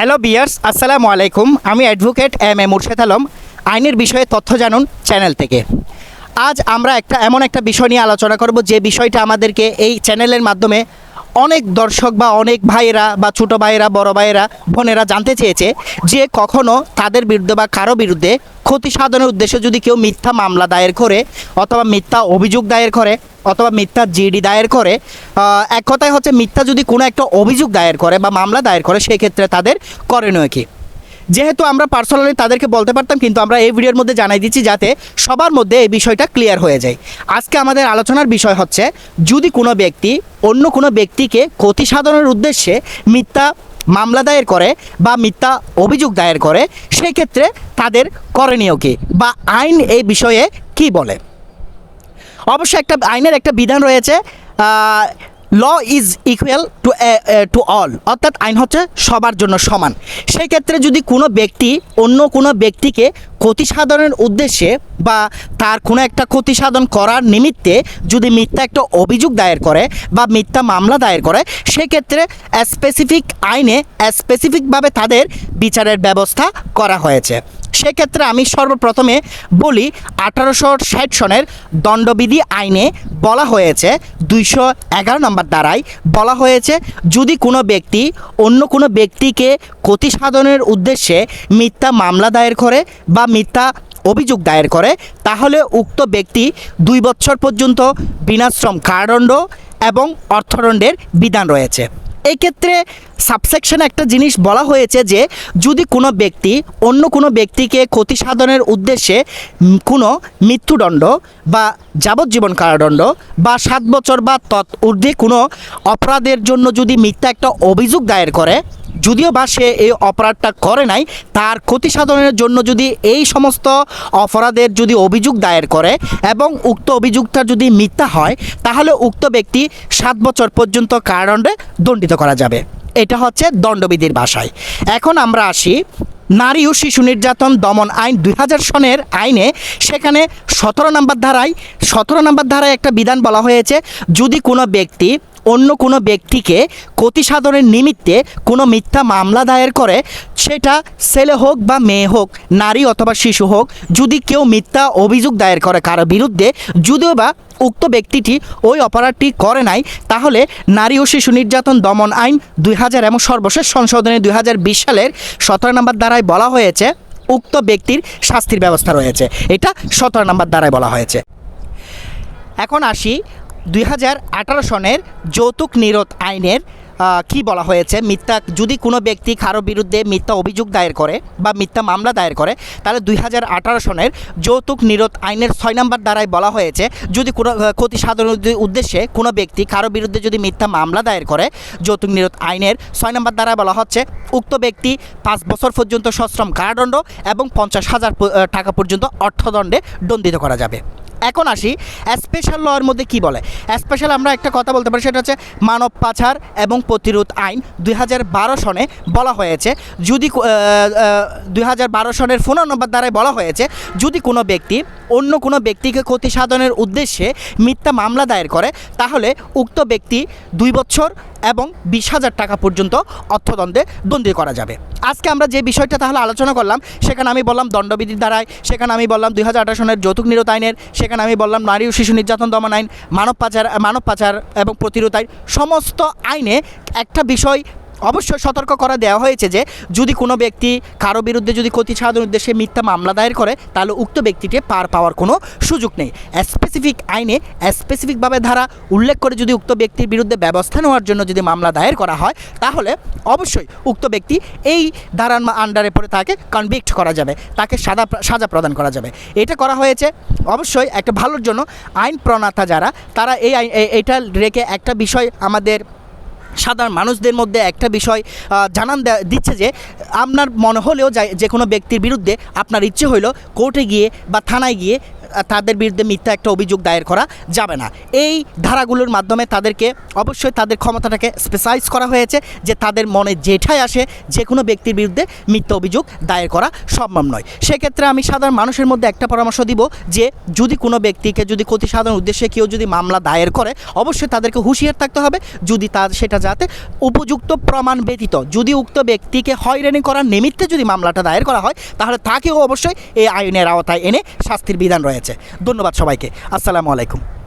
Hello বিয়ার্স আসসালামু আলাইকুম আমি advocate M A Murshed Alam আইনের বিষয়ে তথ্য জানুন চ্যানেল থেকে। আজ আমরা একটা এমন একটা বিষয় নিয়ে আলোচনা করব যে বিষয়টা আমাদেরকে এই চ্যানেলের মাধ্যমে অনেক দর্শক বা অনেক ভাইয়েরা বা ছোট ভাইয়েরা, বড় ভাইয়েরা, বোনেরা জানতে চেয়েছে যে কখনো তাদের বিরুদ্ধে বা কারও বিরুদ্ধে ক্ষতি সাধনের উদ্দেশ্যে যদি কেউ মিথ্যা মামলা দায়ের করে অথবা মিথ্যা অভিযোগ দায়ের করে অথবা মিথ্যা জিডি দায়ের করে এক কথায় হচ্ছে মিথ্যা যদি কোনো একটা অভিযোগ দায়ের করে বা মামলা দায়ের করে, সেক্ষেত্রে তাদের করণীয় কি? যেহেতু আমরা পার্সোনালি তাদেরকে বলতে পারতাম, কিন্তু আমরা এই ভিডিওর মধ্যে জানাই দিচ্ছি যাতে সবার মধ্যে এই বিষয়টা ক্লিয়ার হয়ে যায়। আজকে আমাদের আলোচনার বিষয় হচ্ছে, যদি কোনো ব্যক্তি অন্য কোনো ব্যক্তিকে ক্ষতি সাধনের উদ্দেশ্যে মিথ্যা মামলা দায়ের করে বা মিথ্যা অভিযোগ দায়ের করে, সেক্ষেত্রে তাদের করণীয় কী বা আইন এই বিষয়ে কি বলে? অবশ্য একটা আইনের একটা বিধান রয়েছে law is equal to to all অর্থাৎ আইন হচ্ছে সবার জন্য সমান। সেই ক্ষেত্রে যদি কোনো ব্যক্তি অন্য কোনো ব্যক্তিকে ক্ষতি সাধনের উদ্দেশ্যে বা তার কোনো একটা ক্ষতি সাধন করার নিমিত্তে যদি মিথ্যা একটা অভিযোগ দায়ের করে বা মিথ্যা মামলা দায়ের করে সেক্ষেত্রে স্পেসিফিক আইনে স্পেসিফিকভাবে তাদের বিচারের ব্যবস্থা করা হয়েছে। সেক্ষেত্রে আমি সর্বপ্রথমে বলি আঠারোশো ষাট সনের দণ্ডবিধি আইনে বলা হয়েছে দুইশো এগারো নম্বর দ্বারাই বলা হয়েছে, যদি কোনো ব্যক্তি অন্য কোনো ব্যক্তিকে ক্ষতি সাধনের উদ্দেশ্যে মিথ্যা মামলা দায়ের করে বা মিথ্যা অভিযোগ দায়ের করে, তাহলে উক্ত ব্যক্তি দুই বছর পর্যন্ত বিনাশ্রম কারাদণ্ড এবং অর্থদণ্ডের বিধান রয়েছে। এই ক্ষেত্রে সাবসেকশনে একটা জিনিস বলা হয়েছে যে যদি কোনো ব্যক্তি অন্য কোনো ব্যক্তিকে ক্ষতি সাধনের উদ্দেশ্যে কোনো মৃত্যুদণ্ড বা যাবজ্জীবন কারাদণ্ড বা সাত বছর বা তৎ ঊর্ধ্বে কোনো অপরাধের জন্য যদি মিথ্যা একটা অভিযোগ দায়ের করে, যদিও বা সে এই অপরাধটা করে নাই, তার ক্ষতি সাধনের জন্য যদি এই সমস্ত অপরাধের যদি অভিযোগ দায়ের করে এবং উক্ত অভিযোগটা যদি মিথ্যা হয়, তাহলে উক্ত ব্যক্তি সাত বছর পর্যন্ত কারাদণ্ডে দণ্ডিত করা যাবে। এটা হচ্ছে দণ্ডবিধির ভাষায়। এখন আমরা আসি, নারী ও শিশু নির্যাতন দমন আইন দুই হাজার সনের আইনে। সেখানে সতেরো নম্বর ধারায়, সতেরো নম্বর ধারায় একটা বিধান বলা হয়েছে, যদি কোনো ব্যক্তি অন্য কোনো ব্যক্তিকে ক্ষতি সাধনের নিমিত্তে কোনো মিথ্যা মামলা দায়ের করে, সেটা ছেলে হোক বা মেয়ে হোক, নারী অথবা শিশু হোক, যদি কেউ মিথ্যা অভিযোগ দায়ের করে কারও বিরুদ্ধে, যদিও বা উক্ত ব্যক্তিটি ওই অপরাধটি করে নাই, তাহলে নারী ও শিশু নির্যাতন দমন আইন দুই হাজার এবং সর্বশেষ সংশোধনে দুই হাজার বিশ সালের সতেরো নম্বর দ্বারায় বলা হয়েছে, উক্ত ব্যক্তির শাস্তির ব্যবস্থা রয়েছে। এটা সতেরো নম্বর দ্বারায় বলা হয়েছে। এখন আসি দুই হাজার আঠারো সনের যৌতুক নিরোধ আইনের কি বলা হয়েছে? মিথ্যা, যদি কোনো ব্যক্তি কারও বিরুদ্ধে মিথ্যা অভিযোগ দায়ের করে বা মিথ্যা মামলা দায়ের করে, তাহলে দুই হাজার আঠারো সনের যৌতুক নিরোধ আইনের ছয় নম্বর দ্বারাই বলা হয়েছে, যদি কোনো ক্ষতি উদ্দে- উদ্দেশ্যে কোনো ব্যক্তি কারও বিরুদ্ধে যদি মিথ্যা মামলা দায়ের করে, যৌতুক নিরোধ আইনের ছয় নম্বর দ্বারায় বলা হচ্ছে, উক্ত ব্যক্তি পাঁচ বছর পর্যন্ত সশ্রম কারাদণ্ড এবং পঞ্চাশ হাজার টাকা পর্যন্ত অর্থদণ্ডে দণ্ডিত করা যাবে। এখন আসি স্পেশাল লয়ের মধ্যে কি বলে? স্পেশাল আমরা একটা কথা বলতে পারি, সেটা হচ্ছে মানব পাচার এবং প্রতিরোধ আইন দুই হাজার বারো সনে বলা হয়েছে। যদি দুই হাজার বারো সনের ফোন নম্বর দ্বারাই বলা হয়েছে, যদি কোনো ব্যক্তি অন্য কোনো ব্যক্তিকে ক্ষতি সাধনের উদ্দেশ্যে মিথ্যা মামলা দায়ের করে, তাহলে উক্ত ব্যক্তি দুই বছর এবং বিশ হাজার টাকা পর্যন্ত অর্থদণ্ডে দণ্ডিত করা যাবে। আজকে আমরা যে বিষয়টা তাহলে আলোচনা করলাম, সেখানে আমি বললাম দণ্ডবিধির দ্বারায়, সেখানে আমি বললাম দুই হাজার আঠারো সনের যৌতুক নিরোধ আইনের, সেখানে আমি বললাম নারী ও শিশু নির্যাতন দমন আইন, মানব পাচার মানব পাচার এবং প্রতিরোধ আইন, সমস্ত আইনে একটা বিষয় অবশ্যই সতর্ক করা দেওয়া হয়েছে যে, যদি কোনো ব্যক্তি কারও বিরুদ্ধে যদি ক্ষতি সাধন উদ্দেশ্যে মিথ্যা মামলা দায়ের করে, তাহলে উক্ত ব্যক্তিকে পার পাওয়ার কোনো সুযোগ নেই। স্পেসিফিক আইনে স্পেসিফিকভাবে ধারা উল্লেখ করে যদি উক্ত ব্যক্তির বিরুদ্ধে ব্যবস্থা নেওয়ার জন্য যদি মামলা দায়ের করা হয়, তাহলে অবশ্যই উক্ত ব্যক্তি এই ধারার আন্ডারে পড়ে তাকে কনভিক্ট করা যাবে, তাকে সাজা সাজা প্রদান করা যাবে। এটা করা হয়েছে অবশ্যই একটা ভালোর জন্য আইন প্রণাতা যারা, তারা এই এটা রেখে একটা বিষয় আমাদের সাধারণ মানুষদের মধ্যে একটা বিষয় জানান দিচ্ছে যে, আপনার মনে হলেও যে কোনো ব্যক্তির বিরুদ্ধে আপনার ইচ্ছে হইল কোর্টে গিয়ে বা থানায় গিয়ে তাদের বিরুদ্ধে মিথ্যা একটা অভিযোগ দায়ের করা যাবে না। এই ধারাগুলোর মাধ্যমে তাদেরকে অবশ্যই তাদের ক্ষমতাটাকে স্পেসাইজ করা হয়েছে যে তাদের মনে যেটাই আসে, যে কোনো ব্যক্তির বিরুদ্ধে মিথ্যা অভিযোগ দায়ের করা সম্ভব নয়। সেক্ষেত্রে আমি সাধারণ মানুষের মধ্যে একটা পরামর্শ দিব যে, যদি কোনো ব্যক্তিকে যদি ক্ষতি সাধন উদ্দেশ্যে কেউ যদি মামলা দায়ের করে, অবশ্যই তাদেরকে হুঁশিয়ার থাকতে হবে যদি তার সেটা যাতে উপযুক্ত প্রমাণ ব্যতীত। যদি উক্ত ব্যক্তিকে হয়রানি করার নিমিত্তে যদি মামলাটা দায়ের করা হয়, তাহলে তাকেও অবশ্যই এই আইনের আওতায় এনে শাস্তির বিধান রয়েছে। ধন্যবাদ সবাইকে। আসসালামু আলাইকুম।